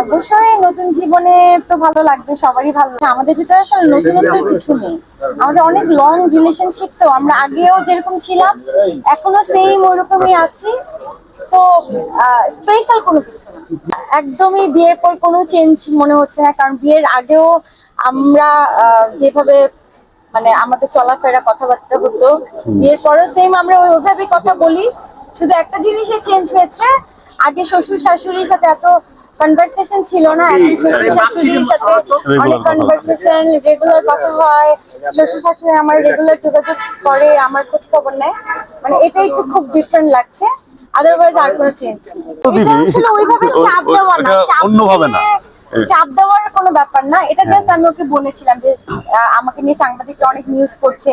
অবশ্যই নতুন জীবনে তো ভালো লাগবে, সবারই ভালো আমাদের ভিতরে আসলে নতুনত্বের কিছু নেই। আমাদের অনেক লং রিলেশনশিপ তো, আমরা আগেও যেরকম ছিলাম, এখনও সেম ওরকমই আছি। তো স্পেশাল কোনো কিছু একদমই বিয়ের পর কোনো চেঞ্জ মনে হচ্ছে না, কারণ বিয়ের আগেও আমরা যেভাবে মানে আমাদের চলাফেরা কথাবার্তা হতো, বিয়ের পরও সেম আমরা ওইভাবেই কথা বলি। শুধু একটা জিনিসে চেঞ্জ হয়েছে, আগে শ্বশুর শাশুড়ির সাথে এত কনভারসেশন ছিল না এখন শ্বশুর শাশুড়ির সাথে অনেক কনভারসেশন রেগুলার কথা হয়। শ্বশুর শাশুড়ি আমার রেগুলার যোগাযোগ করে আমার খোঁজ খবর নেয়। মানে এটা একটু খুব ডিফারেন্ট লাগছে। আদারওয়াইজ আর কোনো চেঞ্জ তো আসলে ওইভাবে চাপ দেওয়া না। চাপ অন্যভাবে না। চাপ দেওয়ার কোনো ব্যাপার না। এটা জাস্ট আমি ওকে বলেছিলাম যে আহ, আমাকে নিয়ে সাংবাদিকরা অনেক নিউজ করছে।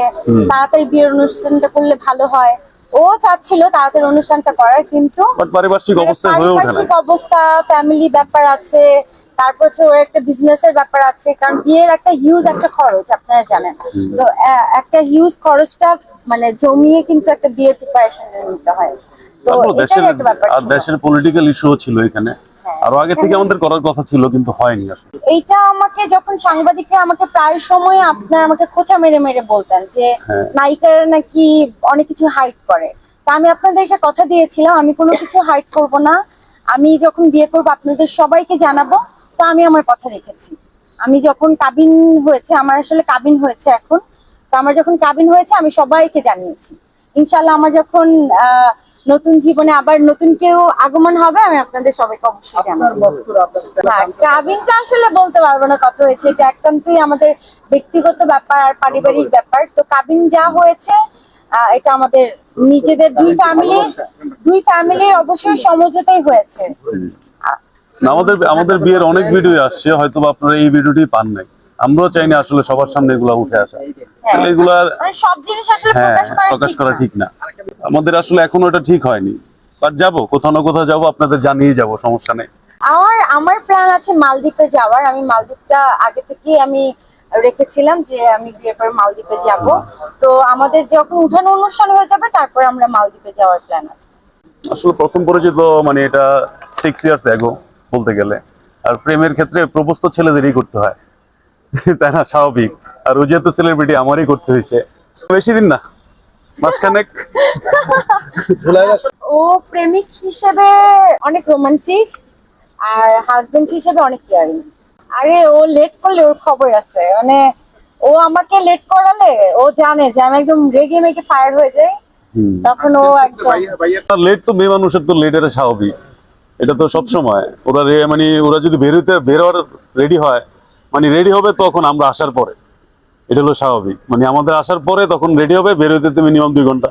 তাড়াতাড়ি বিয়ের অনুষ্ঠানটা করলে ভালো হয়। ও চাচ্ছিল তাড়াতাড়ি অনুষ্ঠানটা করার কিন্তু বাট পারিপার্শ্বিক অবস্থা হয়ে ওঠে পারিপার্শ্বিক অবস্থা ফ্যামিলি ব্যাপার আছে তারপর হচ্ছে ওর একটা বিজনেসের ব্যাপার আছে কারণ বিয়ের একটা হিউজ একটা খরচ আপনারা জানেন। তো একটা হিউজ খরচটা মানে জমিয়ে কিন্তু একটা বিয়ের প্রিপারেশন নিতে হয়। তো দেশের পলিটিক্যাল ইস্যুও ছিল এখানে। আরও আগে থেকে আমাদের করার কথা ছিল কিন্তু হয়নি আসলে। এইটা আমাকে যখন সাংবাদিকরা আমাকে প্রায় সময় আপনার আমাকে খোঁচা মেরে মেরে বলতেন যে হ্যাঁ। নায়িকারা নাকি অনেক কিছু হাইড করে। তা আমি আপনাদেরকে কথা দিয়েছিলাম আমি কোনো কিছু হাইড করব না। আমি যখন বিয়ে করব আপনাদের সবাইকে জানাব তো আমি আমার কথা রেখেছি। আমি যখন কাবিন হয়েছে আমার আসলে কাবিন হয়েছে এখন। তো আমার যখন কাবিন হয়েছে আমি সবাইকে জানিয়েছি। ইনশাল্লাহ আমার যখন আহ, নতুন জীবনে আবার নতুন কেউ আগমন হবে আমি আপনাদের সবাইকে অবশ্যই জানাব। হ্যাঁ আসলে বলতে পারব না কত হয়েছে এটা একান্তই আমাদের ব্যক্তিগত ব্যাপার আর পারিবারিক ব্যাপার। তো কাবিন যা হয়েছে আহ, এটা আমাদের নিজেদের দুই ফ্যামিলির দুই ফ্যামিলির অবশ্যই সমঝোতাই হয়েছে। আমাদের আমাদের বিয়ের অনেক ভিডিও আসছে হয়তো আপনারা এই ভিডিওটি পান নাই। আমরাও চাই না আসলে সবার সামনে এগুলা উঠে আসা। হ্যাঁ। এগুলা মানে সব জিনিস হ্যাঁ প্রকাশ করা ঠিক না। আমাদের আসলে এখনও এটা ঠিক হয়নি। বাট যাব কোথাও না কোথাও যাব আপনাদের জানিয়ে যাব সমস্যা নেই। আমার আমার প্ল্যান আছে মালদ্বীপে যাওয়ার। আমি মালদ্বীপটা আগে থেকেই আমি রেখেছিলাম যে আমি বিয়ের পর মালদ্বীপে যাব। তো আমাদের যখন উঠানো অনুষ্ঠান হয়ে যাবে তারপর আমরা মালদ্বীপে যাওয়ার প্ল্যান আছে। আসলে প্রথম পরিচিত মানে এটা সিক্স ইয়ার্স এগো বলতে গেলে। আর প্রেমের ক্ষেত্রে প্রপোজ তো ছেলেদেরই করতে হয়। তাই না স্বাভাবিক। আর ও যেহেতু সেলিব্রিটি আমারই করতে হয়েছে। বেশি দিন না মাসখানেক। ও প্রেমিক হিসেবে অনেক রোমান্টিক আর হাজবেন্ড হিসেবে অনেক কেয়ারিং আরে ও লেট করলে ওর খবর আছে। মানে ও আমাকে লেট করালে ও জানে যে আমি একদম রেগে মেগে ফায়ার হয়ে যাই। তখন ও একদম লেট তো মেয়ে মানুষের তো লেট এটা স্বাভাবিক। এটা তো সব সময় ওরা মানে ওরা যদি বেরোতে বেরোয়ার রেডি হয় মানে রেডি হবে তখন আমরা আসার পরে। এটা হলো স্বাভাবিক। মানে আমাদের আসার পরে তখন রেডি হবে, বেরোতে মিনিমাম দুই ঘণ্টা।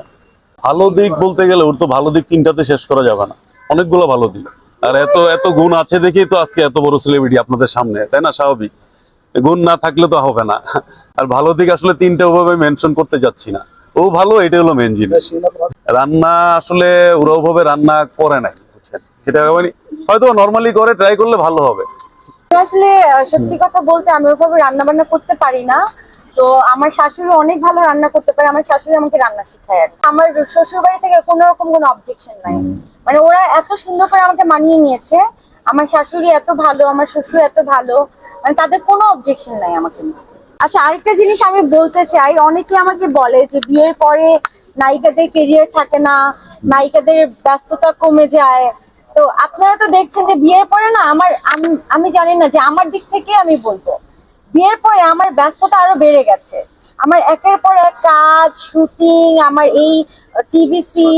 ভালো দিক বলতে গেলে ওর তো ভালো দিক তিনটাতে শেষ করা যাবে না। অনেকগুলো ভালো দিক। আর এত এত গুণ আছে দেখেই তো আজকে এত বড় সেলিব্রিটি আপনাদের সামনে, তাই না? স্বাভাবিক। গুণ না থাকলে তো হবে না। আর ভালো দিক আসলে তিনটা ওভাবে মেনশন করতে যাচ্ছি না। ও ভালো এটা হলো মেন জিনিস। রান্না আসলে ওরা ওভাবে রান্না করে নাই। সেটা হয়তো নর্মালি করে ট্রাই করলে ভালো হবে। আসলে সত্যি কথা বলতে আমি ওইভাবে রান্না বান্না করতে পারি না। তো আমার শাশুড়ি অনেক ভালো রান্না করতে পারে আমার শাশুড়ি আমাকে রান্না শেখায় আর। আমার শ্বশুর বাড়ি থেকে কোনো রকম কোনো অবজেকশন নাই। মানে ওরা এত সুন্দর করে আমাকে মানিয়ে নিয়েছে আমার শাশুড়ি এত ভালো আমার শ্বশুর এত ভালো মানে তাদের কোনো অবজেকশন নাই আমাকে আচ্ছা আরেকটা জিনিস আমি বলতে চাই অনেকে আমাকে বলে যে বিয়ের পরে নায়িকাদের কেরিয়ার থাকে না নায়িকাদের ব্যস্ততা কমে যায় তো আপনারা তো দেখছেন যে বিয়ের পরে না আমার, আমি জানি না যে আমার দিক থেকে আমি বলব। বিয়ের পরে আমার ব্যস্ততা আরও বেড়ে গেছে। আমার একের পর এক কাজ, শুটিং, আমার এই টিভিসি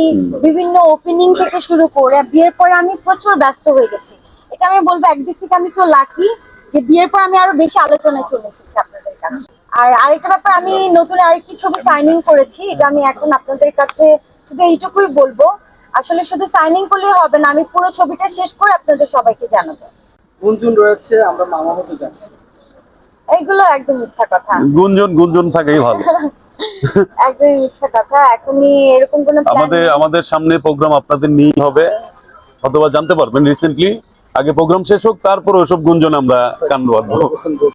বিভিন্ন ওপেনিং থেকে শুরু করে বিয়ের পরে আমি প্রচুর ব্যস্ত হয়ে গেছি। এটা আমি বলব, একদিক থেকে আমি সো লাকি যে বিয়ের পর আমি আরও বেশি আলোচনায় চলে এসেছি আপনাদের কাছে। আর আরেকটা ব্যাপার, আমি নতুন আরেকটি ছবি সাইনিং করেছি, এটা আমি এখন আপনাদের কাছে শুধু এইটুকুই বলব। আসলে শুধু সাইনিং করলেই হবে না আমি পুরো ছবিটা শেষ করে আপনাদের সবাইকে জানাব। গুঞ্জন রয়েছে আমরা মামা হতে যাচ্ছি। এইগুলো একদম মিথ্যা কথা। গুঞ্জন গুঞ্জন থাকেই ভালো। একদমই মিথ্যা কথা এখনই এরকম কোনো আমাদের আমাদের সামনে প্রোগ্রাম আপনাদের নিয়ে হবে। অথবা জানতে পারবেন রিসেন্টলি আগে প্রোগ্রাম শেষ হোক তারপর ওইসব গুঞ্জন আমরা কান বাঁধবো